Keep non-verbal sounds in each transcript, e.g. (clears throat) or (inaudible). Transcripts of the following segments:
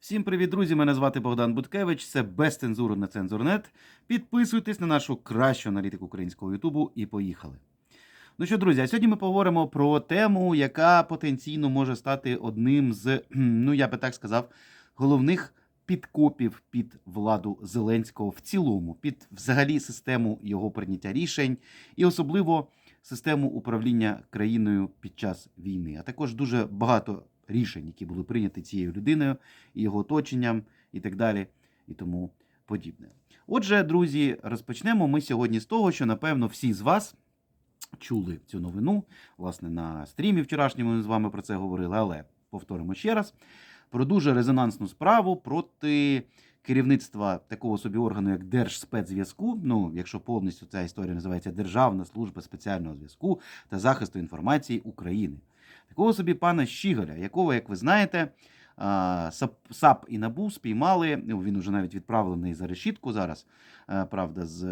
Всім привіт, друзі! Мене звати Богдан Буткевич. Це без цензури на цензурнет. Підписуйтесь на нашу кращу аналітику українського Ютубу і поїхали. Ну що, друзі, а сьогодні ми поговоримо про тему, яка потенційно може стати одним з, (clears throat) ну я би так сказав, головних підкопів під владу Зеленського в цілому, під взагалі систему його прийняття рішень, і особливо систему управління країною під час війни, а також дуже багато рішень, які були прийняті цією людиною і його оточенням, і так далі, і тому подібне. Отже, друзі, розпочнемо ми сьогодні з того, що напевно всі з вас чули цю новину. Власне, на стрімі вчорашньому ми з вами про це говорили, але повторимо ще раз про дуже резонансну справу проти керівництва такого собі органу, як Держспецзв'язку. Ну, якщо повністю ця історія називається Державна служба спеціального зв'язку та захисту інформації України. Такого собі пана Щіголя, якого, як ви знаєте, САП, і НАБУ спіймали. Ну, він уже навіть відправлений за решітку зараз, е, правда, з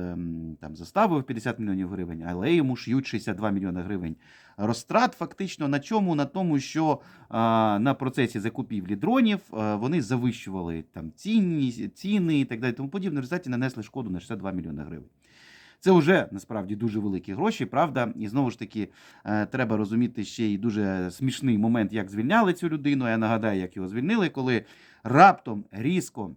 там в 50 мільйонів гривень, але йому шиють 62 мільйони гривень розтрат. Фактично на чому? На тому, що на процесі закупівлі дронів а, вони завищували там ціні, ціни і так далі. Тому подібне. В результаті нанесли шкоду на 62 мільйони гривень. Це вже насправді дуже великі гроші, правда. І знову ж таки е, треба розуміти ще й дуже смішний момент, як звільняли цю людину. Я нагадаю, як його звільнили, коли раптом різко.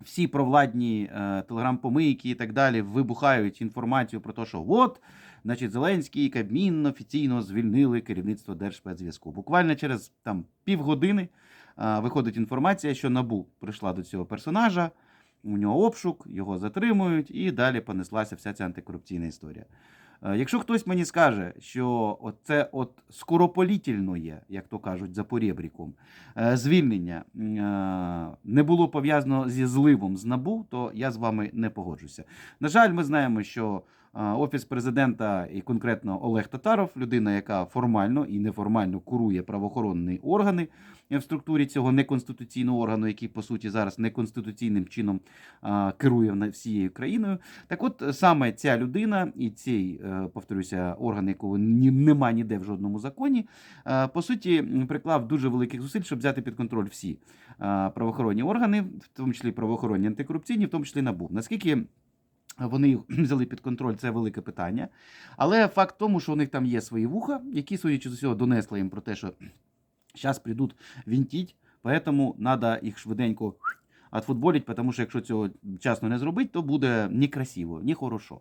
Всі провладні е, телеграм-помийки і так далі вибухають інформацію про те, що от, значить, Зеленський і Кабмін офіційно звільнили керівництво Держспецзв'язку. Буквально через там півгодини е, виходить інформація, що набу прийшла до цього персонажа, у нього обшук, його затримують, і далі понеслася вся ця антикорупційна історія. Е, Якщо хтось мені скаже, що це от скоропалітельно є, як то кажуть, за порєбріком, е, звільнення е, не було пов'язано зі зливом з набу, то я з вами не погоджуся. На жаль, ми знаємо, що офіс президента і конкретно Олег Татаров, людина, яка формально і неформально курує правоохоронні органи в структурі цього неконституційного органу, який по суті зараз неконституційним чином е, керує всією країною. Так, от саме ця людина і цей, е, повторюся, орган, якого нема ніде в жодному законі, е, по суті, приклав дуже великих зусиль, щоб взяти під контроль всі е, правоохоронні органи, в тому числі правоохоронні антикорупційні, в тому числі НАБУ. Наскільки вони їх (clears throat) взяли під контроль, це велике питання. Але факт в тому, що у них там є свої вуха, які, судячи з усього, донесли їм про те, що (clears throat) зараз прийдуть вінтіть, поэтому треба їх швиденько (clears throat) отфутболить, тому що якщо цього вчасно не зробити, то буде ні красиво, ні хорошо.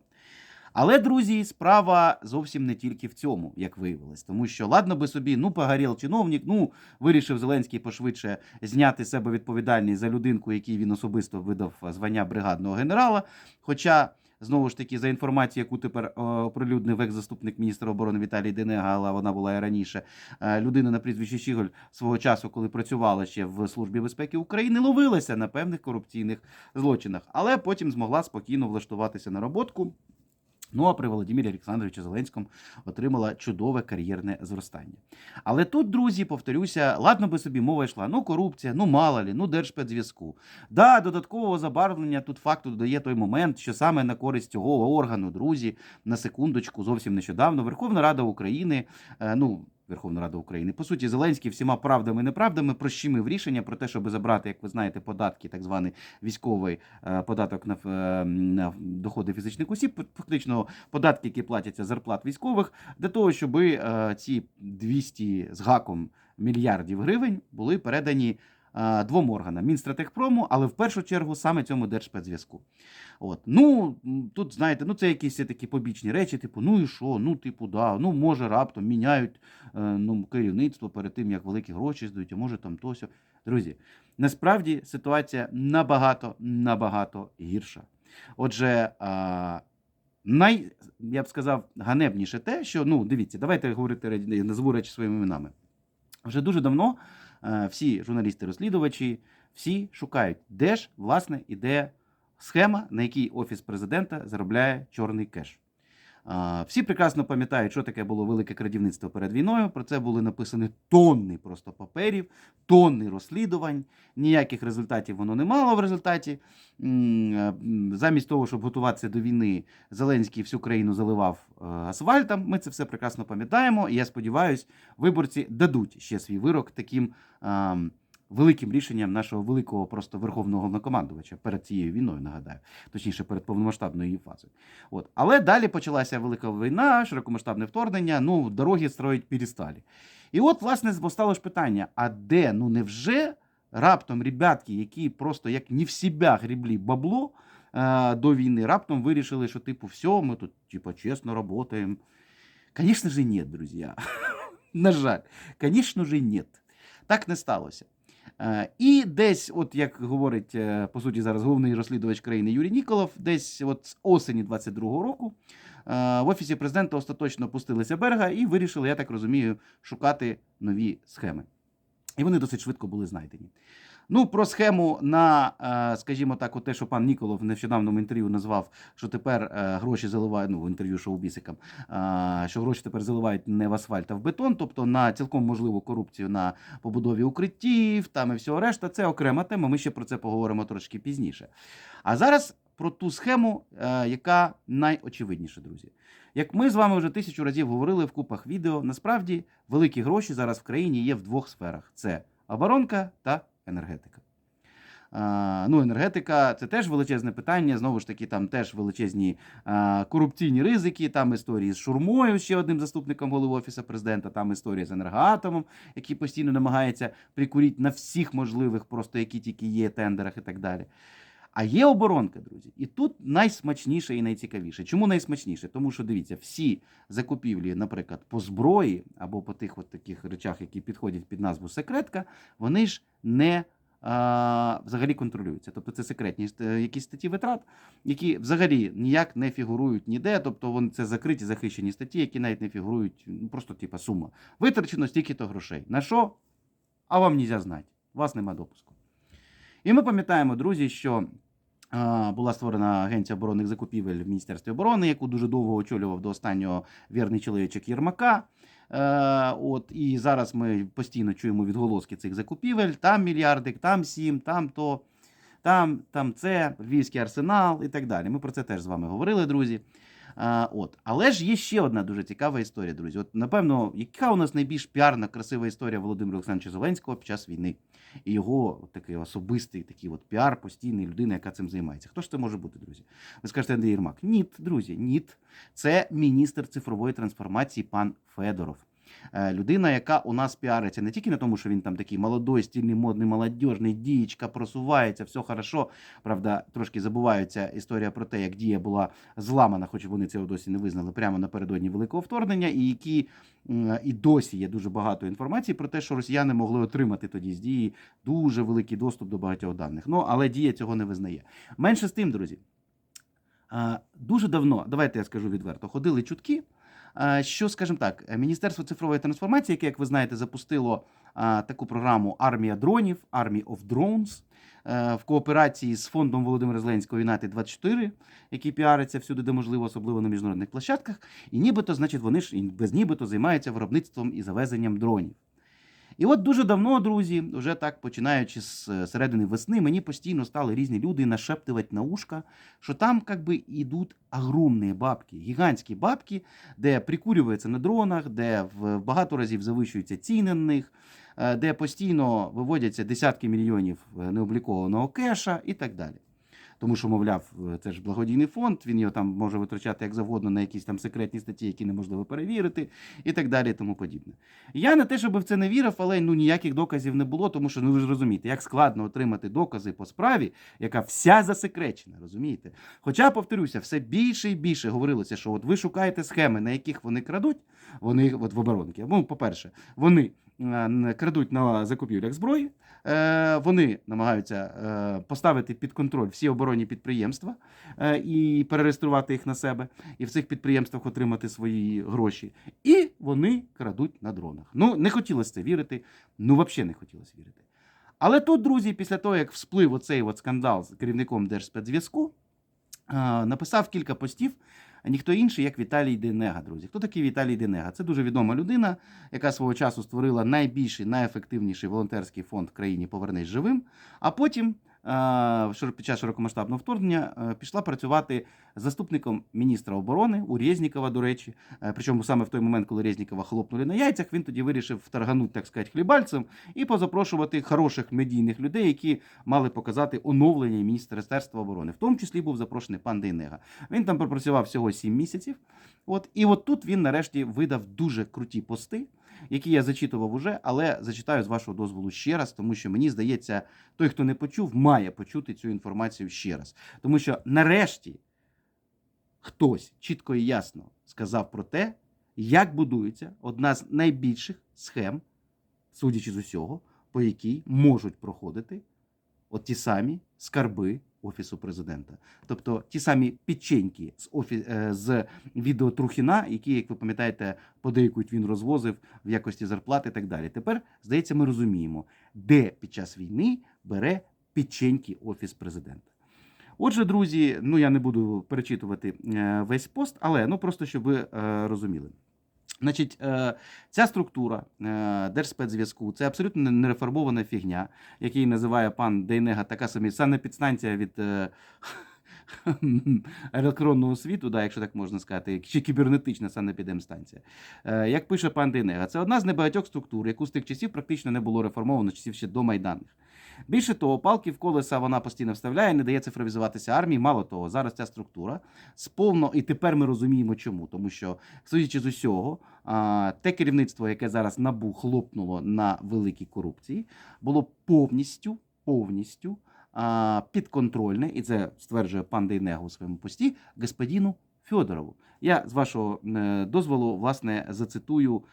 Але, друзі, справа зовсім не тільки в цьому, як виявилось. Тому що, ладно би собі, ну, погорів чиновник, ну, вирішив Зеленський пошвидше зняти з себе відповідальність за людинку, якій він особисто видав звання бригадного генерала. Хоча, знову ж таки, за інформацією, яку тепер е, оприлюднив екс-заступник міністра оборони Віталій Денега, але вона була і раніше, е, людина на прізвище Щіголь свого часу, коли працювала ще в Службі безпеки України, ловилася на певних корупційних злочинах, але потім змогла спокійно влаштуватися на роботку. Ну а при Володимирі Олександровичу Зеленському отримала чудове кар'єрне зростання. Але тут, друзі, повторюся, ладно би собі мова йшла, ну корупція, ну мало лі, ну держпедзв'язку. Да, додаткового забарвлення тут факту додає той момент, що саме на користь цього органу, друзі, на секундочку, зовсім нещодавно Верховна Рада України, е, ну. Верховна Рада України. По суті, Зеленський всіма правдами і неправдами прощимив рішення про те, щоб забрати, як ви знаєте, податки, так званий військовий е, податок на, е, на доходи фізичних осіб, фактично податки, які платяться зарплат військових, для того, щоб е, ці 200 з гаком мільярдів гривень були передані двом органам Мінстратегпрому, але в першу чергу саме цьому Держспецзв'язку. От. Ну, тут, знаєте, ну це якісь такі побічні речі, типу, ну і що, ну, типу, да, ну, може, раптом міняють е, ну, керівництво перед тим, як великі гроші здають, а може там то сьо. Друзі, насправді ситуація набагато, набагато гірша. Отже, а, най, я б сказав, ганебніше те, що, ну, дивіться, давайте говорити, назву речі своїми іменами. Вже дуже давно е, всі журналісти-розслідувачі, всі шукають, де ж, власне, іде схема, на якій Офіс президента заробляє чорний кеш. Всі прекрасно пам'ятають, що таке було велике крадівництво перед війною. Про це були написані тонни просто паперів, тонни розслідувань. Ніяких результатів воно не мало в результаті. Е, Замість того, щоб готуватися до війни, Зеленський всю країну заливав е, асфальтом. Ми це все прекрасно пам'ятаємо. І я сподіваюся, виборці дадуть ще свій вирок таким великим рішенням нашого великого просто верховного головнокомандувача перед цією війною, нагадаю, точніше перед повномасштабною її фазою. От. Але далі почалася велика війна, широкомасштабне вторгнення, ну, дороги строїть перестали. І от, власне, постало ж питання: а де? Ну невже раптом ребятки, які просто як не в себе гріблі бабло е, до війни, раптом вирішили, що типу, все, ми тут типу, чесно працюємо. Звісно ж, ні, друзі. На жаль, звісно ж, ні. Так не сталося. Е, І десь, от як говорить е, по суті зараз головний розслідувач країни Юрій Ніколов, десь от з осені 22-го року е, в офісі президента остаточно пустилися берега і вирішили, я так розумію, шукати нові схеми. І вони досить швидко були знайдені. Ну, про схему на, е, скажімо так, от те, що пан Ніколов в нещодавному інтерв'ю назвав, що тепер е, гроші заливають, ну, в інтерв'ю шоу-бісикам, е, що гроші тепер заливають не в асфальт, а в бетон, тобто на цілком можливу корупцію на побудові укриттів, там і всього решта. Це окрема тема. Ми ще про це поговоримо трошки пізніше. А зараз про ту схему, яка найочевидніша, друзі. Як ми з вами вже тисячу разів говорили в купах відео, насправді великі гроші зараз в країні є в двох сферах: це оборонка та енергетика. Ну, енергетика це теж величезне питання. Знову ж таки, там теж величезні корупційні ризики. Там історії з Шурмою, ще одним заступником голови офісу президента. Там історія з енергоатомом, який постійно намагається прикурити на всіх можливих, просто які тільки є тендерах і так далі. А є оборонка, друзі, і тут найсмачніше і найцікавіше. Чому найсмачніше? Тому що дивіться, всі закупівлі, наприклад, по зброї або по тих от таких речах, які підходять під назву секретка, вони ж не а, взагалі контролюються. Тобто це секретні е, якісь статті витрат, які взагалі ніяк не фігурують ніде. Тобто вони це закриті захищені статті, які навіть не фігурують, ну просто типа сума. Витрачено стільки-то грошей. На що? А вам нельзя знати. У вас нема допуску. І ми пам'ятаємо, друзі, що була створена агенція оборонних закупівель в Міністерстві оборони, яку дуже довго очолював до останнього вірний чоловічок Єрмака. Е, от, і зараз ми постійно чуємо відголоски цих закупівель. Там мільярдик, там сім, там то, там, там це, Львівський арсенал і так далі. Ми про це теж з вами говорили, друзі. А, от. Але ж є ще одна дуже цікава історія, друзі. От, напевно, яка у нас найбільш піарна, красива історія Володимира Олександровича Зеленського під час війни і його от такий особистий такий от піар, постійний людина, яка цим займається. Хто ж це може бути, друзі? Ви скажете, Андрій Єрмак. Ні, друзі, ні. Це міністр цифрової трансформації пан Федоров. Е, Людина, яка у нас піариться не тільки на тому, що він там такий молодой, стильний, модний, молодіжний, дієчка, просувається, все хорошо. Правда, трошки забувається історія про те, як дія була зламана, хоч вони цього досі не визнали прямо напередодні великого вторгнення, і які і досі є дуже багато інформації про те, що росіяни могли отримати тоді з дії дуже великий доступ до багатьох даних. Ну але дія цього не визнає. Менше з тим, друзі. Дуже давно, давайте я скажу відверто, ходили чутки, що, скажімо так, Міністерство цифрової трансформації, яке, як ви знаєте, запустило таку програму Армія дронів, Army of Drones, е, в кооперації з фондом Володимира Зеленського United 24, який піариться всюди, де можливо, особливо на міжнародних площадках. І нібито, значить, вони ж без нібито займаються виробництвом і завезенням дронів. І от дуже давно, друзі, вже так починаючи з е, середини весни, мені постійно стали різні люди нашептувати на ушка, що там как би йдуть огромні бабки, гігантські бабки, де прикурюється на дронах, де в багато разів завищуються ціни на них, е, де постійно виводяться десятки мільйонів е, необлікованого кеша і так далі. Тому що, мовляв, е, це ж благодійний фонд, він його там може витрачати як завгодно на якісь там секретні статті, які неможливо перевірити, і так далі, і тому подібне. Я не те, щоб в це не вірив, але ну ніяких доказів не було, тому що ну ви ж розумієте, як складно отримати докази по справі, яка вся засекречена, розумієте? Хоча, повторюся, все більше і більше говорилося, що от ви шукаєте схеми, на яких вони крадуть, вони от в оборонки. Ну, по-перше, вони е, крадуть на закупівлях зброї, е, вони намагаються е, поставити під контроль всі оборонні підприємства е, і перереєструвати їх на себе, і в цих підприємствах отримати свої гроші. І вони крадуть на дронах. Ну, не хотілося це вірити, ну взагалі не хотілося вірити. Але тут, друзі, після того, як всплив оцей от скандал з керівником Держспецзв'язку, е, написав кілька постів. Ніхто інший, як Віталій Денега, друзі. Хто такий Віталій Денега? Це дуже відома людина, яка свого часу створила найбільший, найефективніший волонтерський фонд в країні Повернись живим. А потім під час широкомасштабного вторгнення е, пішла працювати заступником міністра оборони у Резнікова, до речі. Е, Причому саме в той момент, коли Резнікова хлопнули на яйцях, він тоді вирішив вторганути, так сказати, хлібальцем і позапрошувати хороших медійних людей, які мали показати оновлення Міністерства оборони. В тому числі був запрошений пан Дейнега. Він там пропрацював всього 7 місяців. От і от тут він нарешті видав дуже круті пости, які я зачитував уже, але зачитаю з вашого дозволу ще раз, тому що мені здається, той, хто не почув, має почути цю інформацію ще раз. Тому що нарешті хтось чітко і ясно сказав про те, як будується одна з найбільших схем, судячи з усього, по якій можуть проходити от ті самі скарби Офісу президента. Тобто ті самі печеньки з, офі... е, з відео Трухіна, які, як ви пам'ятаєте, подейкують він розвозив в якості зарплати і так далі. Тепер, здається, ми розуміємо, де під час війни бере печеньки Офіс президента. Отже, друзі, ну я не буду перечитувати е, весь пост, але ну просто щоб ви е, розуміли. Значить, е, ця структура е, Держспецзв'язку це абсолютно нереформована фігня, який називає пан Дейнега така собі санепідстанція від е, (laughs) електронного світу, да, якщо так можна сказати, чи кібернетична санепідемстанція. Як пише пан Дейнега, це одна з небагатьох структур, яку з тих часів практично не було реформовано часів ще до майданних. Більше того, палки в колеса вона постійно вставляє, не дає цифровізуватися армії. Мало того, зараз ця структура сповно, і тепер ми розуміємо, чому. Тому що, судячи з усього, те керівництво, яке зараз набу хлопнуло на великій корупції, було повністю, повністю підконтрольне, і це стверджує пан Дейнего у своєму пості, господину Федорову. Я з вашого е, дозволу, власне, зацитую,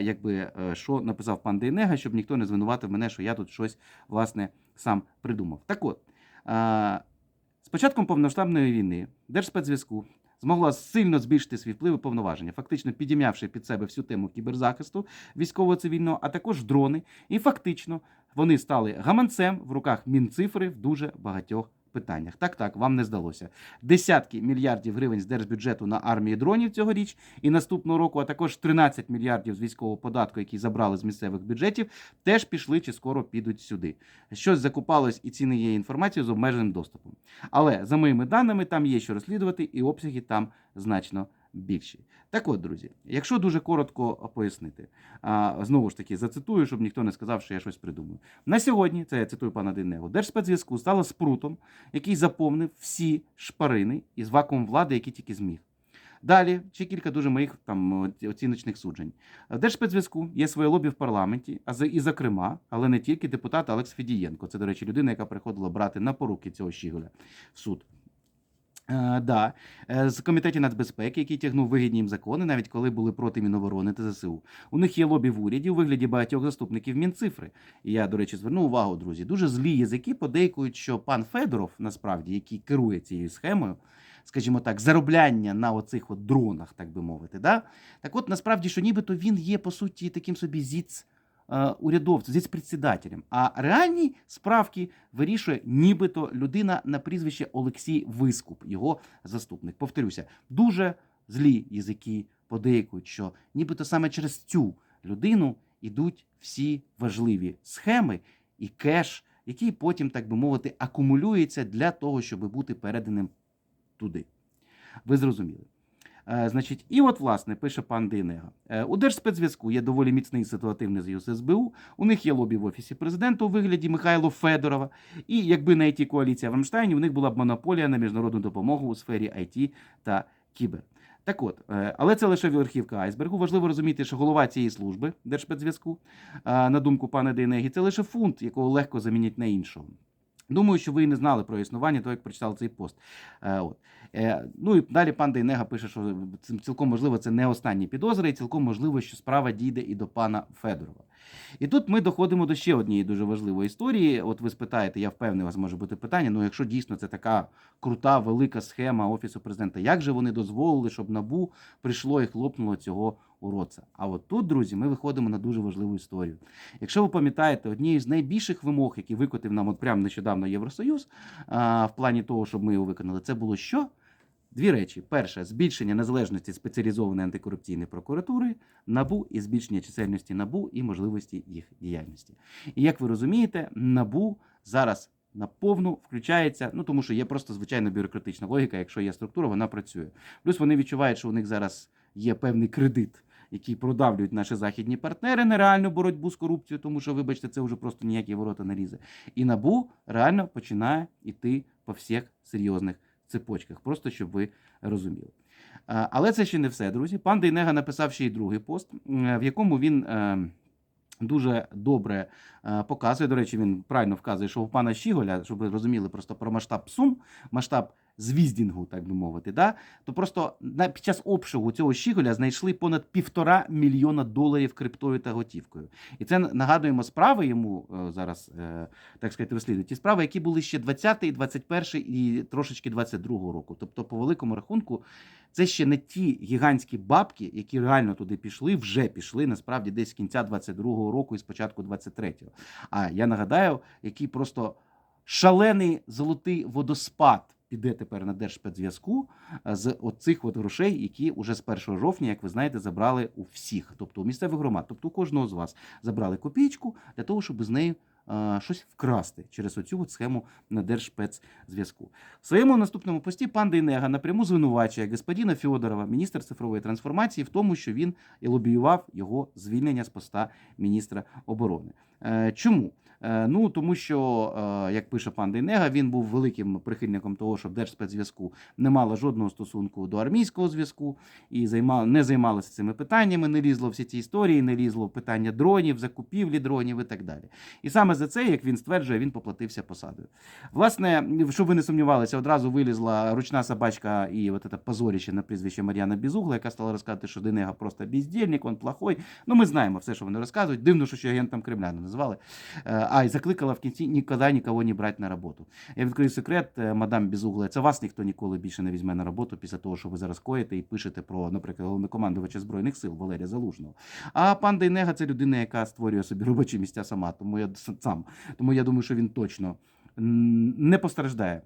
якби е, що написав пан Дейнега, щоб ніхто не звинуватив мене, що я тут щось власне сам придумав. Так от, з початком повноштабної війни Держспецзв'язку змогла сильно збільшити свій вплив і повноваження, фактично підім'явши під себе всю тему кіберзахисту військово-цивільного, а також дрони. І фактично вони стали гаманцем в руках Мінцифри в дуже багатьох питаннях. Так, так, вам не здалося. Десятки мільярдів гривень з держбюджету на армії дронів цьогоріч і наступного року, а також 13 мільярдів з військового податку, які забрали з місцевих бюджетів, теж пішли чи скоро підуть сюди. Щось закупалось і ціни є інформацією з обмеженим доступом. Але за моїми даними, там є що розслідувати, і обсяги там значно більші. Так от, друзі, якщо дуже коротко пояснити, а, знову ж таки зацитую, щоб ніхто не сказав, що я щось придумаю. На сьогодні, це я цитую пана Дейнего, Держспецзв'язку стало спрутом, який заповнив всі шпарини із вакуум влади, які тільки зміг. Далі ще кілька дуже моїх там оціночних суджень. В Держспецзв'язку є своє лобі в парламенті, а і зокрема, але не тільки депутат Алекс Федієнко. Це, до речі, людина, яка приходила брати на поруки цього Щіголя в суд. Е, да, Е, з комітетів нацбезпеки, який тягнув вигідні їм закони, навіть коли були проти Міноборони та ЗСУ. У них є лобі в уряді у вигляді багатьох заступників Мінцифри. І я, до речі, зверну увагу, друзі. Дуже злі язики подейкують, що пан Федоров, насправді, який керує цією схемою, скажімо так, заробляння на оцих от дронах, так би мовити. Да? Так от насправді, що нібито він є по суті таким собі зіц. Е, Урядовцем, зі председателем. А реальні справки вирішує нібито людина на прізвище Олексій Вискуп, його заступник. Повторюся, дуже злі язики подейкують, що нібито саме через цю людину йдуть всі важливі схеми і кеш, який потім, так би мовити, акумулюється для того, щоб бути переданим туди. Ви зрозуміли. Е, значить, і от, власне, пише пан Дейнега. Е, у Держспецзв'язку є доволі міцний ситуативний союз СБУ. У них є лобі в офісі президента у вигляді Михайло Федорова. І якби не it коаліція в Рамштайні, у них була б монополія на міжнародну допомогу у сфері IT та кібер. Так от, е, але це лише верхівка айсбергу. Важливо розуміти, що голова цієї служби Держспецзв'язку, на думку пана Дейнеги, це лише фунт, якого легко замінять на іншого. Думаю, що ви і не знали про існування, того як прочитали цей пост. От. Е, ну і далі пан Дейнега пише, що цілком можливо це не останні підозри, і цілком можливо, що справа дійде і до пана Федорова. І тут ми доходимо до ще однієї дуже важливої історії. От ви спитаєте, я впевнений, у вас може бути питання. Ну, якщо дійсно це така крута, велика схема офісу президента, як же вони дозволили, щоб набу прийшло і хлопнуло цього уродця? А от тут, друзі, ми виходимо на дуже важливу історію. Якщо ви пам'ятаєте, однією з найбільших вимог, які викотив нам от прямо нещодавно Євросоюз, а, в плані того, щоб ми його виконали, це було що? Дві речі: перше збільшення незалежності спеціалізованої антикорупційної прокуратури набу і збільшення чисельності набу і можливості їх діяльності. І як ви розумієте, набу зараз на повну включається, ну тому що є просто звичайна бюрократична логіка. Якщо є структура, вона працює. Плюс вони відчувають, що у них зараз є певний кредит, який продавлюють наші західні партнери на реальну боротьбу з корупцією, тому що, вибачте, це вже просто ніякі ворота не лізе. І набу реально починає йти по всіх серйозних цепочках, просто щоб ви розуміли. Але це ще не все, друзі. Пан Дейнега написав ще й другий пост, в якому він. е, Дуже добре е, показує. До речі, він правильно вказує, що у пана Щіголя, щоб ви розуміли просто про масштаб сум, масштаб звіздінгу, так би мовити, да? то просто на, під час обшугу цього Щіголя знайшли понад півтора мільйона доларів криптою та готівкою. І це нагадуємо справи йому е, зараз, е, так сказати, розслідують. Ті справи, які були ще 20-й, 21-й і трошечки 22-го року. Тобто, по великому рахунку, це ще не ті гігантські бабки, які реально туди пішли, вже пішли насправді десь з кінця 22-го року і спочатку 23-го. А я нагадаю, який просто шалений золотий водоспад піде тепер на Держспецзв'язку е, з оцих от грошей, які вже з 1 жовтня, як ви знаєте, забрали у всіх, тобто у місцевих громад, тобто у кожного з вас забрали копійку для того, щоб з нею е, щось вкрасти через оцю от схему на Держспецзв'язку. В своєму наступному пості пан Дейнега напряму звинувачує господина Федорова, міністра цифрової трансформації, в тому, що він і лобіював його звільнення з поста міністра оборони. Е, Чому? Е, Ну тому що, е, як пише пан Дейнега, він був великим прихильником того, щоб Держспецзв'язку не мала жодного стосунку до армійського зв'язку і займала, не займалося цими питаннями, не лізло всі ці історії, не лізло питання дронів, закупівлі дронів і так далі. І саме за це, як він стверджує, він поплатився посадою. Власне, щоб ви не сумнівалися, одразу вилізла ручна собачка і от це позоріще на прізвище Мар'яна Бізугла, яка стала розказувати, що Денега просто бездільник, він плохой. Ну, ми знаємо все, що вони розказують. Дивно, що ще агентом Кремля не називали. А, і закликала в кінці ніколи нікого не брати на роботу. Я відкрию секрет, е, мадам Бізугла, це вас ніхто ніколи більше не візьме на роботу після того, що ви зараз коїте і пишете про, наприклад, головнокомандувача Збройних сил Валерія Залужного. А пан Дейнега це людина, яка створює собі робочі місця сама. Тому я сам. Тому я думаю, що він точно не постраждає.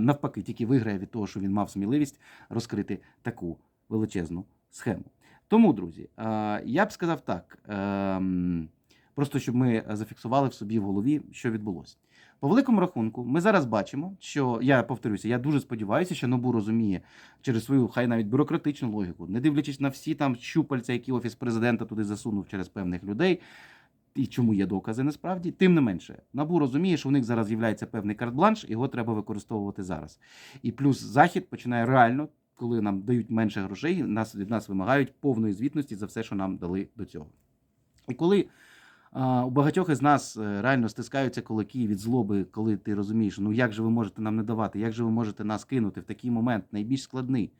Навпаки, тільки виграє від того, що він мав сміливість розкрити таку величезну схему. Тому, друзі, я б сказав так. Просто щоб ми зафіксували в собі в голові, що відбулося. По великому рахунку, ми зараз бачимо, що я повторюся, я дуже сподіваюся, що НОБУ розуміє через свою хай навіть бюрократичну логіку, не дивлячись на всі там щупальця, які офіс президента туди засунув через певних людей. І чому є докази насправді, тим не менше, набу розуміє, що у них зараз з'являється певний карт-бланш, його треба використовувати зараз. І плюс захід починає реально, коли нам дають менше грошей, нас від нас вимагають повної звітності за все, що нам дали до цього. І коли у багатьох із нас е, реально стискаються кулаки від злоби, коли ти розумієш, ну як же ви можете нам не давати, як же ви можете нас кинути в такий момент, найбільш складний.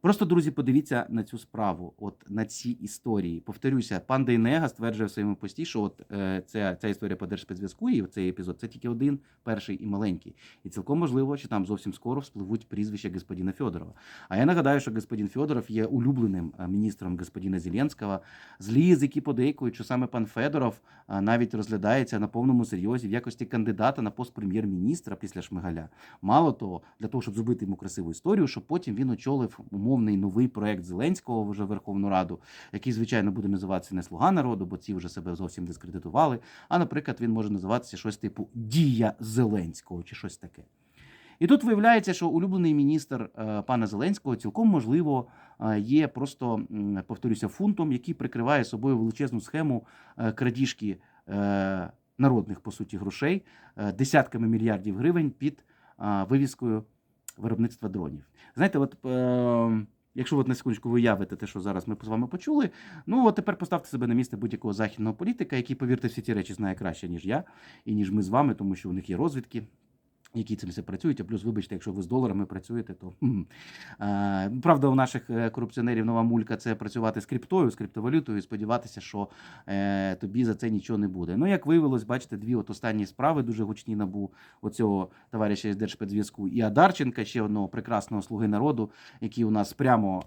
Просто, друзі, подивіться на цю справу, от на ці історії. Повторюся, пан Дейнега стверджує в своєму пості, що от е, ця, ця історія по Держспецзв'язку і цей епізод це тільки один, перший і маленький. І цілком можливо, що там зовсім скоро вспливуть прізвища господина Федорова. А я нагадаю, що господин Федоров є улюбленим е, міністром господина Зеленського. Злі язики подейкують, що саме пан Федоров е, навіть розглядається на повному серйозі в якості кандидата на пост прем'єр-міністра після Шмигаля. Мало того, для того, щоб зробити йому красиву історію, щоб потім він очолив умовний новий проект Зеленського вже в Верховну Раду, який, звичайно, буде називатися не Слуга народу, бо ці вже себе зовсім дискредитували. А, наприклад, він може називатися щось типу Дія Зеленського чи щось таке. І тут виявляється, що улюблений міністр е, пана Зеленського цілком можливо е, є просто, повторюся, фунтом, який прикриває собою величезну схему е, крадіжки народних по суті грошей десятками мільярдів гривень під вивіскою виробництва дронів. Знаєте, от. Е, Якщо от на секундочку ви те, що зараз ми з вами почули, ну от тепер поставте себе на місце будь-якого західного політика, який, повірте, всі ці речі знає краще, ніж я і ніж ми з вами, тому що у них є розвідки, які цим все працюють. А плюс, вибачте, якщо ви з доларами працюєте, то. Е, правда, у наших е, корупціонерів нова мулька це працювати з криптою, з криптовалютою, і сподіватися, що е, тобі за це нічого не буде. Ну, як виявилось, бачите, дві от останні справи дуже гучні набу оцього товариша із Держспецзв'язку і Адарченка, ще одного прекрасного слуги народу, який у нас прямо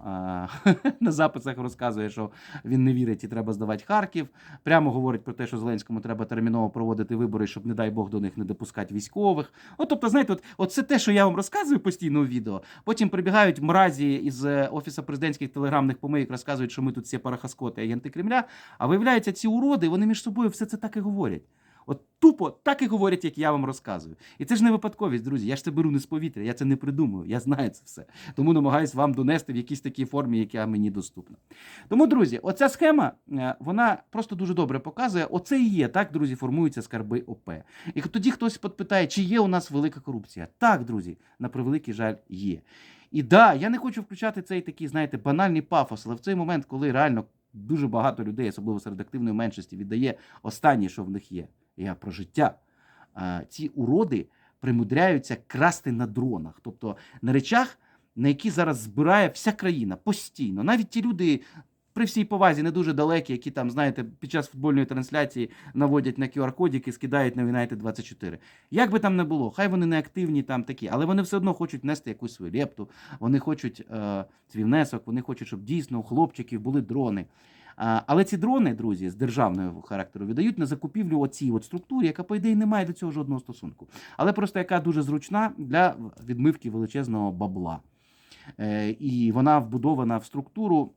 е, (laughs) на записах розказує, що він не вірить і треба здавати Харків. Прямо говорить про те, що Зеленському треба терміново проводити вибори, щоб, не дай Бог, до них не допускати військових. От, тобто, знаєте, от, от це те, що я вам розказую постійно у відео. Потім прибігають мразі із е, офісу президентських телеграмних помийок, розказують, що ми тут всі парахаскоти, агенти Кремля. А виявляється, ці уроди вони між собою все це так і говорять. От тупо так і говорять, як я вам розказую. І це ж не випадковість, друзі. Я ж це беру не з повітря, я це не придумую, я знаю це все. Тому намагаюсь вам донести в якійсь такій формі, яка мені доступна. Тому, друзі, оця схема, е, вона просто дуже добре показує. Оце і є, так, друзі, формуються скарби ОП. І тоді хтось питає, чи є у нас велика корупція. Так, друзі, на превеликий жаль, є. І да, я не хочу включати цей такий, знаєте, банальний пафос, але в цей момент, коли реально дуже багато людей, особливо серед активної меншості, віддає останнє, що в них є. Я про життя. Ці уроди примудряються красти на дронах, тобто на речах, на які зараз збирає вся країна постійно. Навіть ті люди. При всій повазі не дуже далекі, які там, знаєте, під час футбольної трансляції наводять на QR-кодики, скидають на United 24. Як би там не було, хай вони не активні там такі, але вони все одно хочуть нести якусь свою лепту, вони хочуть е, свій внесок, вони хочуть, щоб дійсно у хлопчиків були дрони. Але ці дрони, друзі, з державного характеру видають на закупівлю оцій от структурі, яка, по ідеї, не має до цього жодного стосунку. Але просто яка дуже зручна для відмивки величезного бабла. Е, і вона вбудована в структуру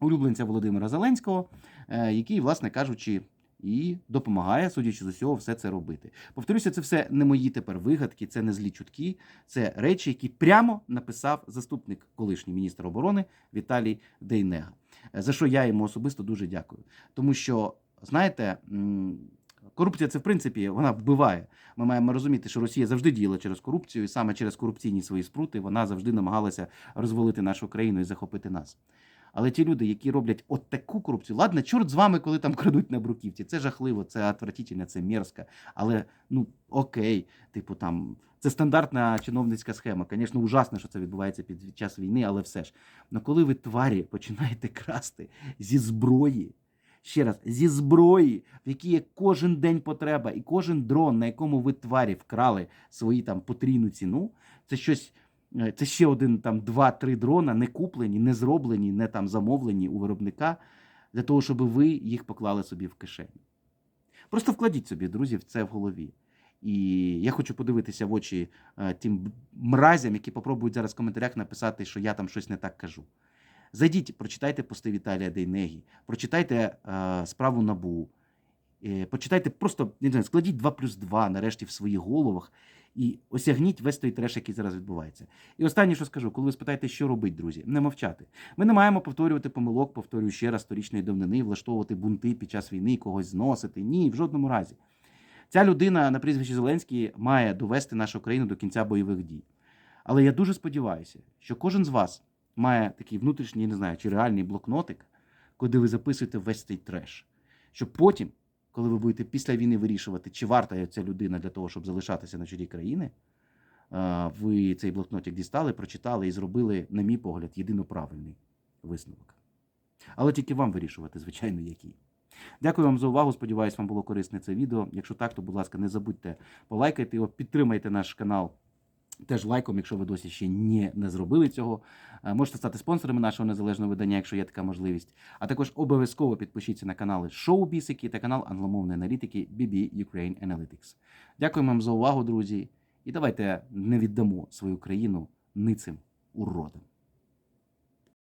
улюбленця Володимира Зеленського, е, який, власне кажучи, і допомагає, судячи з усього, все це робити. Повторюся, це все не мої тепер вигадки, це не злі чутки, це речі, які прямо написав заступник колишній міністр оборони Віталій Дейнега. За що я йому особисто дуже дякую. Тому що, знаєте, корупція це в принципі вона вбиває. Ми маємо розуміти, що Росія завжди діяла через корупцію, і саме через корупційні свої спрути вона завжди намагалася розвалити нашу країну і захопити нас. Але ті люди, які роблять от таку корупцію, ладно, чорт з вами, коли там крадуть на бруківці. Це жахливо, це отвратительно, це мерзко. Але ну окей, типу там це стандартна чиновницька схема. Звісно, ужасно, що це відбувається під час війни, але все ж. Ну коли ви тварі починаєте красти зі зброї. Ще раз, зі зброї, в якій є кожен день потреба, і кожен дрон, на якому ви тварі вкрали свої там потрійну ціну, це щось. Е, Це ще один там два-три дрона, не куплені, не зроблені, не там замовлені у виробника для того, щоб ви їх поклали собі в кишеню. Просто вкладіть собі, друзі, в це в голові. І я хочу подивитися в очі е, тим мразям, які попробують зараз в коментарях написати, що я там щось не так кажу. Зайдіть, прочитайте пости Віталія Дейнегі, прочитайте е, справу НАБУ, е, почитайте просто не знаю, складіть 2 плюс 2 нарешті в своїх головах і осягніть весь той треш, який зараз відбувається. І останнє, що скажу, коли ви спитаєте, що робить, друзі, не мовчати. Ми не маємо повторювати помилок, повторюю ще раз, сторічної давнини, влаштовувати бунти під час війни, когось зносити. Ні, в жодному разі. Ця людина на прізвищі Зеленський має довести нашу країну до кінця бойових дій. Але я дуже сподіваюся, що кожен з вас має такий внутрішній, не знаю, чи реальний блокнотик, куди ви записуєте весь цей треш. Щоб потім, коли ви будете після війни вирішувати, чи варта ця людина для того, щоб залишатися на чолі країни, е, ви цей блокнотик дістали, прочитали і зробили, на мій погляд, єдино правильний висновок. Але тільки вам вирішувати, звичайно, який. Дякую вам за увагу. Сподіваюсь, вам було корисне це відео. Якщо так, то, будь ласка, не забудьте полайкати його, підтримайте наш канал теж лайком, якщо ви досі ще не, не зробили цього. Е, Можете стати спонсорами нашого незалежного видання, якщо є така можливість. А також обов'язково підпишіться на канали Шоу Бісики та канал англомовної аналітики BB Ukraine Analytics. Дякую вам за увагу, друзі. І давайте не віддамо свою країну ницим уродам.